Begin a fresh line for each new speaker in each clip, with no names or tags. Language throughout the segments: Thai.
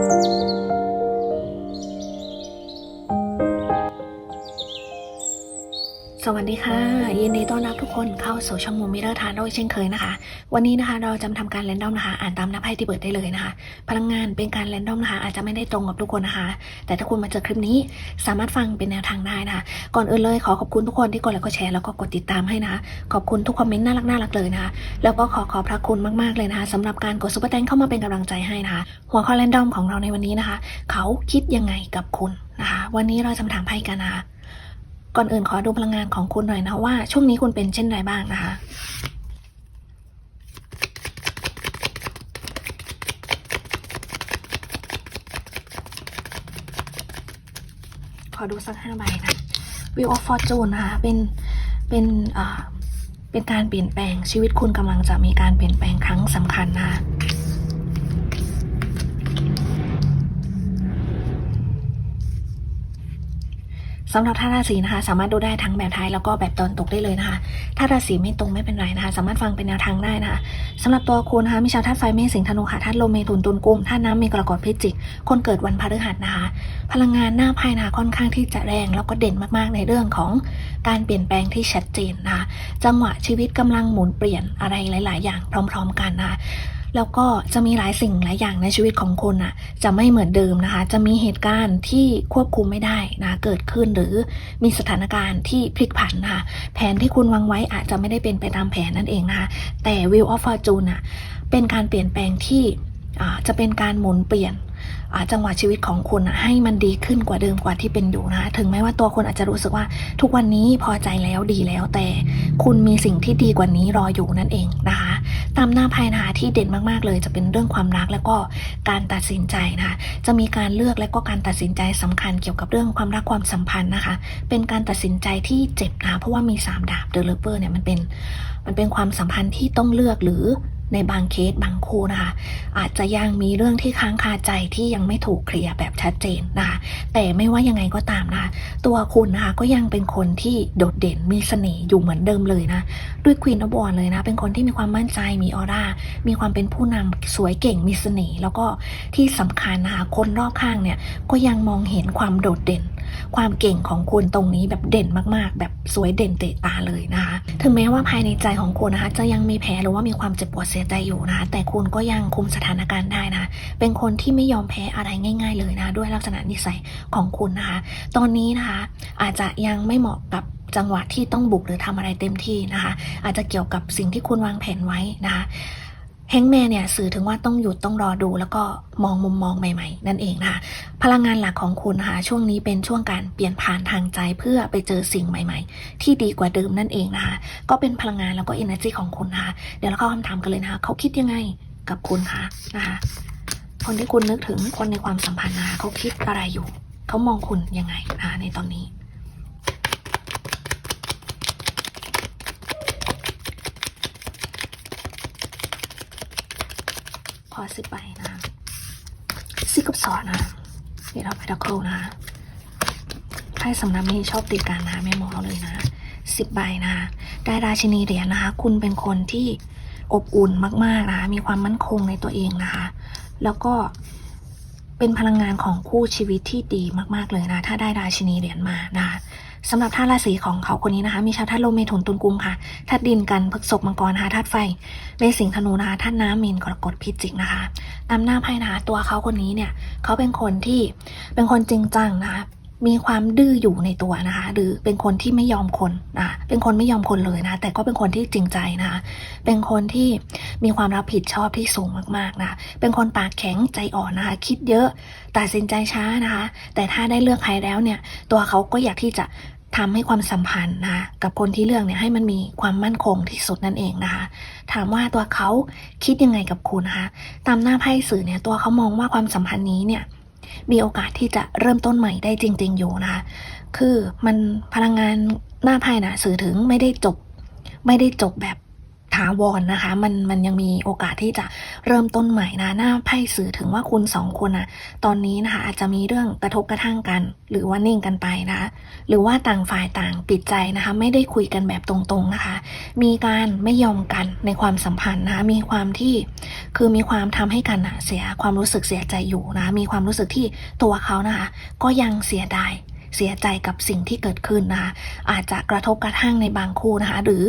ส วัสดีค่ะ ยินดีต้อนรับทุกคนเข้าสู่ช่องมูมิเรอร์ทานโดยเช่นเคยนะคะ วันนี้นะคะเราจะมาทำการแรนดอมนะคะ อ่านตามหน้าไพ่ที่เปิดได้เลยนะคะ พลังงานเป็นการแรนดอมนะคะ อาจจะไม่ได้ตรงกับทุกคนนะคะ แต่ถ้าคุณมาเจอคลิปนี้สามารถฟังเป็นแนวทางได้นะคะ ก่อนอื่นเลยขอขอบคุณทุกคนที่กดไลค์กดแชร์แล้วก็กดติดตามให้นะคะ ขอบคุณทุกคอมเมนต์น่ารักน่ารักเลยนะคะ แล้วก็ขอขอบพระคุณมากๆเลยนะคะสำหรับการกดซุปเปอร์แตงเข้ามาเป็นกำลังใจให้นะคะ หัวข้อแรนดอมของเราในวันนี้นะคะ เขาคิดยังไงกับคุณนะคะ วันนี้เราจะถามไพ่กันนะคะ ก่อนอื่นขอดูพลังงานของคุณหน่อยนะว่า ช่วงนี้คุณเป็นเช่นไรบ้างนะคะขอดูสักห้าใบนะ Wheel of Fortune นะคะ เป็น เป็น อ่า เป็นการเปลี่ยนแปลงชีวิตคุณกำลังจะมีการเปลี่ยนแปลงครั้งสำคัญนะคะ สำหรับท่าราศีนะคะ สามารถดูได้ทั้งแบบไทยแล้วก็แบบตอนตกได้เลยนะคะถ้าราศีไม่ตรงไม่เป็นไรนะคะ สามารถฟังเป็นแนวทางได้นะคะสำหรับตัวคุณนะคะมีชาวธาตุไฟเมษสิงห์ธนูค่ะธาตุลมเมถุนตุลกุมธาตุน้ำมีกรกฎพิจิก คนเกิดวันพฤหัสนะคะ พลังงานหน้าไพ่นะคะค่อนข้างที่จะแรงแล้วก็เด่นมากๆในเรื่องของการเปลี่ยนแปลงที่ชัดเจนนะคะจังหวะชีวิตกำลังหมุนเปลี่ยนอะไรหลาย ๆ อย่างพร้อม ๆ กันนะคะ แล้วก็จะมีหลายสิ่งหลายอย่างในชีวิตของคุณน่ะ จะไม่เหมือนเดิมนะคะ จะมีเหตุการณ์ที่ควบคุมไม่ได้นะเกิดขึ้นหรือมีสถานการณ์ที่พลิกผันนะคะแผนที่คุณวางไว้อาจจะไม่ได้เป็นไปตามแผนนั่นเองนะคะ แต่ Wheel of Fortune น่ะเป็นการเปลี่ยนแปลงที่จะเป็นการหมุนเปลี่ยนจังหวะชีวิตของคุณให้มันดีขึ้นกว่าเดิมกว่าที่เป็นอยู่นะคะถึงแม้ว่าตัวคุณอาจจะรู้สึกว่าทุกวันนี้พอใจแล้วดีแล้วแต่คุณมีสิ่งที่ดีกว่านี้รออยู่นั่นเองนะคะ ตามหน้าไพ่นะคะที่เด่นมากๆเลย จะเป็นเรื่องความรักแล้วก็การตัดสินใจนะคะจะมีการเลือกและก็การตัดสินใจสำคัญเกี่ยวกับเรื่องความรักความสัมพันธ์นะคะ เป็นการตัดสินใจที่เจ็บนะเพราะว่ามีสามดาบเดลเลอร์เนี่ยมันเป็นมันเป็นความสัมพันธ์ที่ต้องเลือกหรือ ในบางเคสบางคู่นะคะ อาจจะยังมีเรื่องที่ค้างคาใจที่ยังไม่ถูกเคลียร์แบบชัดเจนนะคะ แต่ไม่ว่ายังไงก็ตามนะคะ ตัวคุณนะคะก็ยังเป็นคนที่โดดเด่นมีเสน่ห์อยู่เหมือนเดิมเลยนะ ด้วยควีนอ f วอ n เลยนะ เป็นคนที่มีความมั่นใจมีออร่า มีความเป็นผู้นำสวยเก่งมีเสน่ห์แล้วก็ที่สำคัญนะคะคนรอบข้างเนี่ยก็ยังมองเห็นความโดดเด่น ความเก่งของคุณตรงนี้แบบเด่นมากๆ แบบสวยเด่นเตะตาเลยนะคะ ถึงแม้ว่าภายในใจของคุณนะคะ จะยังมีแผลหรือว่ามีความเจ็บปวดเสียใจอยู่นะคะ แต่คุณก็ยังคุมสถานการณ์ได้นะะเป็นคนที่ไม่ยอมแพ้อะไรง่าย ๆ เลยนะ ด้วยลักษณะนิสัยของคุณนะคะ ตอนนี้นะคะ อาจจะยังไม่เหมาะกับจังหวะที่ต้องบุกหรือทำอะไรเต็มที่นะคะ อาจจะเกี่ยวกับสิ่งที่คุณวางแผนไว้นะคะ แฮงแมนเนี่ยสื่อถึงว่าต้องหยุดต้องรอดู แล้วก็มองมุมมองใหม่ ๆ นั่นเองนะคะพลังงานหลักของคุณนะคะช่วงนี้เป็นช่วงการเปลี่ยนผ่านทางใจเพื่อไปเจอสิ่งใหม่ ๆ ที่ดีกว่าเดิมนั่นเองนะคะก็เป็นพลังงานแล้วก็ energy ของคุณนะคะเดี๋ยวเราเข้าคำถามกันเลยนะคะเขาคิดยังไงกับคุณคะนะคะคนที่คุณนึกถึงคนในความสัมพันธ์นะคะเขาคิดอะไรอยู่ เขามองคุณยังไงนะคะในตอนนี้ อสิบใบนะซิกับสอนนะเดี๋ยวเราไปดักโครนะไพ่สำนักนี้ชอบติดกันนะไม่มองเลยนะสิบใบนะได้ราชินีเหรียญนะคะ คุณเป็นคนที่อบอุ่นมากๆนะคะมีความมั่นคงในตัวเองนะคะ แล้วก็เป็นพลังงานของคู่ชีวิตที่ดีมากๆเลยนะ ถ้าได้ราชินีเหรียญมานะคะ สำหรับธาตุราศีของเขาคนนี้นะคะ มีชาวธาตุลมเมถุนตุลกุมค่ะธาตุดินกันพฤกษภมังกรนะคะธาตุไฟเมษสิงธนูนะคะธาตุน้ำมีนกรกฎพิจิกนะคะตามหน้าไพ่นะคะตัวเขาคนนี้เนี่ยเขาเป็นคนที่เป็นคนจริงจังนะคะ มีความดื้ออยู่ในตัวนะคะ หรือเป็นคนที่ไม่ยอมคนนะเป็นคนไม่ยอมคนเลยนะ แต่ก็เป็นคนที่จริงใจนะคะ เป็นคนที่มีความรับผิดชอบที่สูงมากๆนะ เป็นคนปากแข็งใจอ่อนนะคะ คิดเยอะ ตัดสินใจช้านะคะ แต่ถ้าได้เลือกใครแล้วเนี่ย ตัวเขาก็อยากที่จะทำให้ความสัมพันธ์นะคะกับคนที่เลือกเนี่ยให้มันมีความมั่นคงที่สุดนั่นเองนะคะ ถามว่าตัวเขาคิดยังไงกับคุณนะคะ ตามหน้าไพ่สื่อเนี่ยตัวเขามองว่าความสัมพันธ์นี้เนี่ย มีโอกาสที่จะเริ่มต้นใหม่ได้จริง ๆ อยู่นะคะคือมันพลังงานหน้าไพ่นะสื่อถึงไม่ได้จบ ไม่ได้จบแบบ ถาวรนะคะ มันมันยังมีโอกาสที่จะเริ่มต้นใหม่นะหน้าไพ่สื่อถึงว่าคุณสองคนนะตอนนี้นะคะ อาจจะมีเรื่องกระทบกระทั่งกัน หรือว่านิ่งกันไปนะคะ หรือว่าต่างฝ่ายต่างปิดใจนะคะ ไม่ได้คุยกันแบบตรงๆนะคะ มีการไม่ยอมกันในความสัมพันธ์นะคะมีความที่คือมีความทำให้กันอะเสียความรู้สึกเสียใจอยู่นะมีความรู้สึกที่ตัวเขานะคะ ก็ยังเสียดาย เสียใจกับสิ่งที่เกิดขึ้นนะคะอาจจะกระทบกระทั่งในบางคู่นะคะ หรือ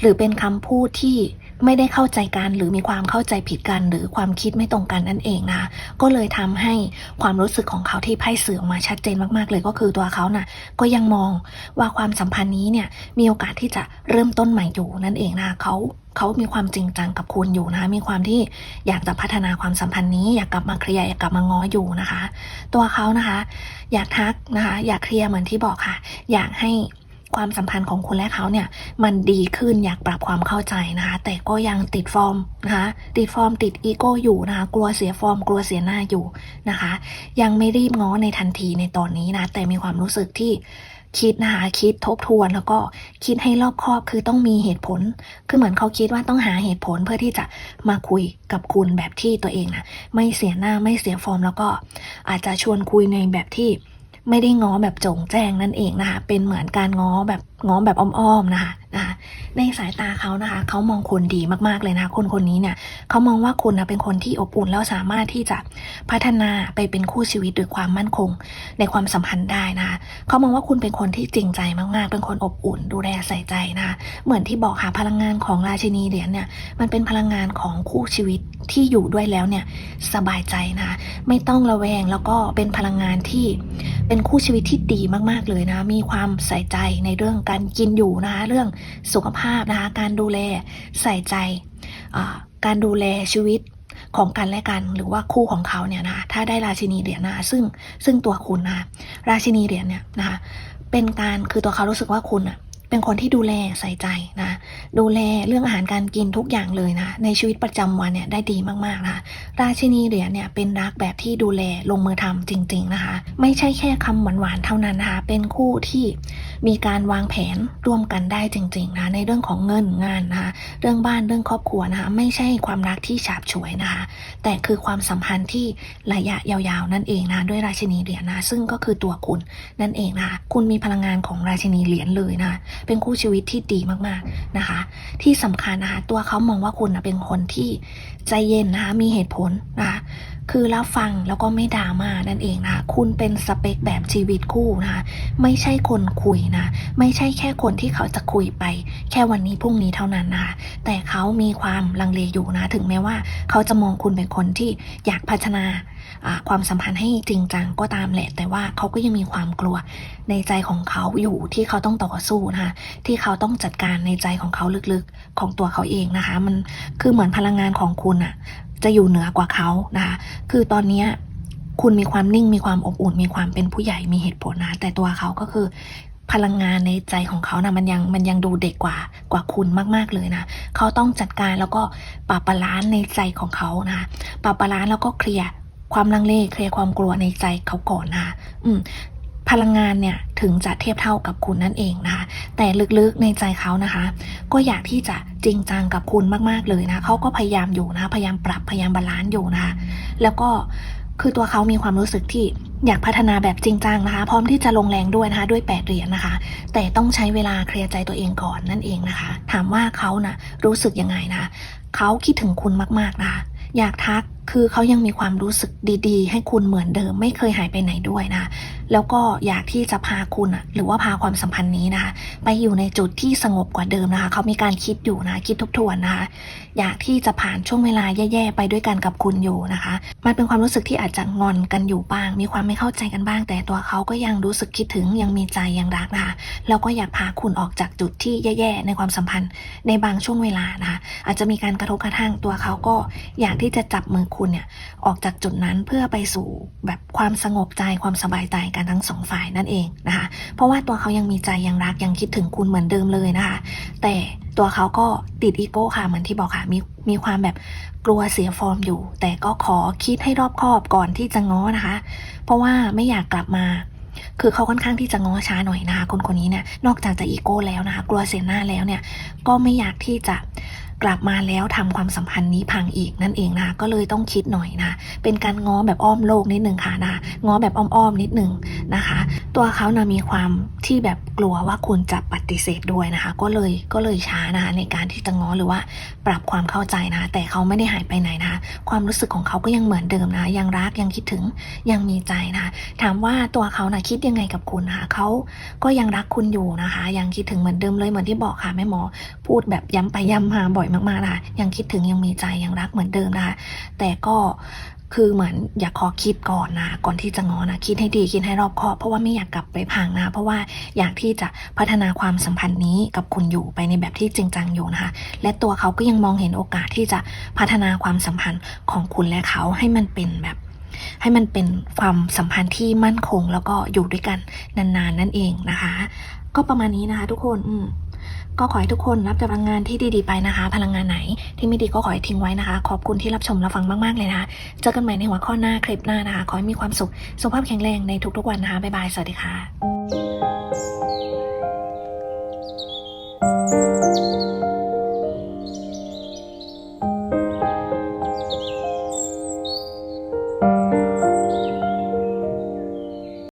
หรือเป็นคำพูดที่ ไม่ได้เข้าใจกันหรือมีความเข้าใจผิดกันหรือความคิดไม่ตรงกันนั่นเองนะก็เลยทำให้ความรู้สึกของเขาที่ไพ่สื่อออกมาชัดเจนมากๆ เลยก็คือตัวเขาน่ะก็ยังมองว่าความสัมพันธ์นี้เนี่ยมีโอกาสที่จะเริ่มต้นใหม่อยู่นั่นเองนะเขาเขามีความจริงจังกับคุณอยู่นะคะมีความที่อยากจะพัฒนาความสัมพันธ์นี้ อยากกลับมาเคลียร์อยากกลับมาง้ออยู่นะคะ ตัวเขานะคะ อยากทักนะคะ อยากเคลียร์เหมือนที่บอกค่ะ อยากให้ ความสัมพันธ์ของคุณและเขาเนี่ยมันดีขึ้นอยากปรับความเข้าใจนะคะ แต่ก็ยังติดฟอร์มนะคะติดฟอร์มติดอีโก้อยู่นะคะ กลัวเสียฟอร์ม กลัวเสียหน้าอยู่นะคะ ยังไม่รีบง้อในทันทีในตอนนี้นะแต่มีความรู้สึกที่คิดนะคะคิดทบทวนแล้วก็คิดให้รอบคอบคือต้องมีเหตุผล คือเหมือนเขาคิดว่าต้องหาเหตุผลเพื่อที่จะมาคุยกับคุณแบบที่ตัวเองนะไม่เสียหน้าไม่เสียฟอร์ม แล้วก็อาจจะชวนคุยในแบบที่ ไม่ได้ง้อแบบโจงแจ้งนั่นเองนะคะ เป็นเหมือนการง้อแบบง้อแบบอ้อมๆนะคะนะคะในสายตาเขานะคะ เขามองคุณดีมากๆเลยนะคะคนคนนี้เนี่ยเขามองว่าคุณนะเป็นคนที่อบอุ่นแล้วสามารถที่จะพัฒนาไปเป็นคู่ชีวิตด้วยความมั่นคง ในความสัมพันธ์ได้นะคะเขามองว่าคุณเป็นคนที่จริงใจมากๆ เป็นคนอบอุ่น ดูแลใส่ใจนะคะเหมือนที่บอกค่ะพลังงานของราชินีเหรียญเนี่ยมันเป็นพลังงานของคู่ชีวิตที่อยู่ด้วยแล้วเนี่ยสบายใจนะคะไม่ต้องระแวงแล้วก็เป็นพลังงานที่ เป็นคู่ชีวิตที่ดีมากๆเลยนะ มีความใส่ใจในเรื่องการกินอยู่นะคะ เรื่องสุขภาพนะคะ การดูแลใส่ใจ การดูแลชีวิตของกันและกันหรือว่าคู่ของเขาเนี่ยนะคะถ้าได้ราชินีเหรียญนะคะซึ่งซึ่งตัวคุณนะคะราชินีเหรียญเนี่ยนะคะเป็นการคือตัวเขารู้สึกว่าคุณอะ เป็นคนที่ดูแลใส่ใจนะ ดูแลเรื่องอาหารการกินทุกอย่างเลยนะ ในชีวิตประจำวันเนี่ยได้ดีมากๆนะคะราชินีเหรียญเนี่ยเป็นรักแบบที่ดูแลลงมือทำจริง ๆนะคะ ไม่ใช่แค่คำหวานๆเท่านั้นนะคะ เป็นคู่ที่มีการวางแผนร่วมกันได้จริงๆนะในเรื่องของเงินงานนะคะเรื่องบ้านเรื่องครอบครัวนะคะไม่ใช่ความรักที่ฉาบฉวยนะคะ แต่คือความสัมพันธ์ที่ระยะยาวๆนั่นเองนะด้วยราชินีเหรียญนะซึ่งก็คือตัวคุณนั่นเองนะคะคุณมีพลังงานของราชินีเหรียญเลยนะเป็นคู่ชีวิตที่ดีมากๆนะคะ ที่สำคัญนะคะตัวเขามองว่าคุณนะเป็นคนที่ใจเย็นนะคะมีเหตุผลนะคะคือรับฟังแล้วก็ไม่ดราม่านั่นเองนะคะคุณเป็นสเปคแบบชีวิตคู่นะคะไม่ใช่คนคุยนะไม่ใช่แค่คนที่เขาจะคุยไป แค่วันนี้พรุ่งนี้เท่านั้นนะคะแต่เขามีความลังเลอยู่นะถึงแม้ว่า เขาจะมองคุณเป็นคนที่อยากพัฒนา ความสัมพันธ์ให้จริงจังก็ตามแหละ แต่ว่าเขาก็ยังมีความกลัวในใจของเขาอยู่ที่เขาต้องต่อสู้นะคะที่เขาต้องจัดการในใจของเขาลึกๆของตัวเขาเองนะคะ มันคือเหมือนพลังงานของคุณอะจะอยู่เหนือกว่าเขานะคะคือตอนนี้คุณมีความนิ่งมีความอบอุ่น มีความเป็นผู้ใหญ่มีเหตุผลนะ แต่ตัวเขาก็คือพลังงานในใจของเขานะมันยังมันยังดูเด็กกว่ากว่าคุณมาก ๆ เลยนะเขาต้องจัดการแล้วก็ปรับบาลานซ์ในใจของเขานะปรับบาลานซ์แล้วก็เคลียร์ ความลังเลเคลียร์ความกลัวในใจเขาก่อนนะอืมพลังงานเนี่ยถึงจะเทียบเท่ากับคุณนั่นเองนะคะ แต่ลึกๆในใจเขานะคะ ก็อยากที่จะจริงจังกับคุณมากๆเลยนะเขาก็พยายามอยู่นะพยายามปรับพยายามบาลานซ์อยู่นะคะแล้วก็คือตัวเขามีความรู้สึกที่อยากพัฒนาแบบจริงจังนะคะ พร้อมที่จะลงแรงด้วยนะคะ ด้วยแปดเหรียญนะคะ แต่ต้องใช้เวลาเคลียร์ใจตัวเองก่อนนั่นเองนะคะ ถามว่าเขานะ่ะรู้สึกยังไงนะเขาคิดถึงคุณมากๆนะคะอยากทัก คือเขายังมีความรู้สึกดีๆ ให้คุณเหมือนเดิม ไม่เคยหายไปไหนด้วยนะ แล้วก็อยากที่จะพาคุณอะหรือว่าพาความสัมพันธ์นี้นะคะไปอยู่ในจุดที่สงบกว่าเดิมนะคะ เขามีการคิดอยู่นะคิดทบทวนนะคะ อยากที่จะผ่านช่วงเวลาแย่ๆไปด้วยกันกับคุณอยู่นะคะ มันเป็นความรู้สึกที่อาจจะงอนกันอยู่บ้าง มีความไม่เข้าใจกันบ้าง แต่ตัวเขาก็ยังรู้สึกคิดถึงยังมีใจยังรักนะคะแล้วก็อยากพาคุณออกจากจุดที่แย่ๆในความสัมพันธ์ในบางช่วงเวลานะคะอาจจะมีการกระทบกระทั่งตัวเขาก็อยากที่จะจับมือคุณเนี่ยออกจากจุดนั้นเพื่อไปสู่แบบความสงบใจความสบายใจกันทั้งสองฝ่ายนั่นเองนะคะ เพราะว่าตัวเขายังมีใจยังรักยังคิดถึงคุณเหมือนเดิมเลยนะคะ แต่ตัวเขาก็ติดอีโก้ค่ะเหมือนที่บอกค่ะมีมีความแบบกลัวเสียฟอร์มอยู่ แต่ก็ขอคิดให้รอบคอบก่อนที่จะง้อนะคะ เพราะว่าไม่อยากกลับมาคือเขาค่อนข้างที่จะง้อช้าหน่อยนะคะคนคนนี้เนี่ยนอกจากจะอีโก้แล้วนะคะ กลัวเสียหน้าแล้วเนี่ย ก็ไม่อยากที่จะ กลับมาแล้วทำความสัมพันธ์นี้พังอีกนั่นเองนะก็เลยต้องคิดหน่อยนะเป็นการง้อแบบอ้อมโลกนิดหนึ่งค่ะนะง้อแบบอ้อมๆนิดหนึ่งนะคะ ตัวเขานะมีความที่แบบกลัวว่าคุณจะปฏิเสธด้วยนะคะ ก็เลยก็เลยช้านะคะในการที่จะง้อหรือว่าปรับความเข้าใจนะ แต่เขาไม่ได้หายไปไหนนะคะความรู้สึกของเขาก็ยังเหมือนเดิมนะยังรักยังคิดถึงยังมีใจนะคะถามว่าตัวเขานะคิดยังไงกับคุณนะคะเขาก็ยังรักคุณอยู่นะคะ ยังคิดถึงเหมือนเดิมเลยเหมือนที่บอกค่ะแม่หมอ พูดแบบย้ำไปย้ำมาบ่อยมากๆนะคะยังคิดถึงยังมีใจยังรักเหมือนเดิมนะคะแต่ก็คือเหมือนอยากขอคิดก่อนนะก่อนที่จะงอนะคิดให้ดีคิดให้รอบคอบเพราะว่าไม่อยากกลับไปพังนะเพราะว่าอยากที่จะพัฒนาความสัมพันธ์นี้กับคุณอยู่ไปในแบบที่จริงจังอยู่นะคะและตัวเขาก็ยังมองเห็นโอกาสที่จะพัฒนาความสัมพันธ์ของคุณและเขาให้มันเป็นแบบให้มันเป็นความสัมพันธ์ที่มั่นคงแล้วก็อยู่ด้วยกันนานๆนั่นเองนะคะ ก็ประมาณนี้นะคะทุกคนอืม ก็ขอให้ทุกคนรับจากพลังงานที่ดีๆไปนะคะ พลังงานไหนที่ไม่ดีก็ขอให้ทิ้งไว้นะคะ ขอบคุณที่รับชมรับฟังมากๆเลยนะคะ เจอกันใหม่ในหัวข้อหน้าคลิปหน้านะคะ ขอให้มีความสุข สุขภาพแข็งแรงในทุกๆวันนะคะบ๊ายบายสวัสดีค่ะ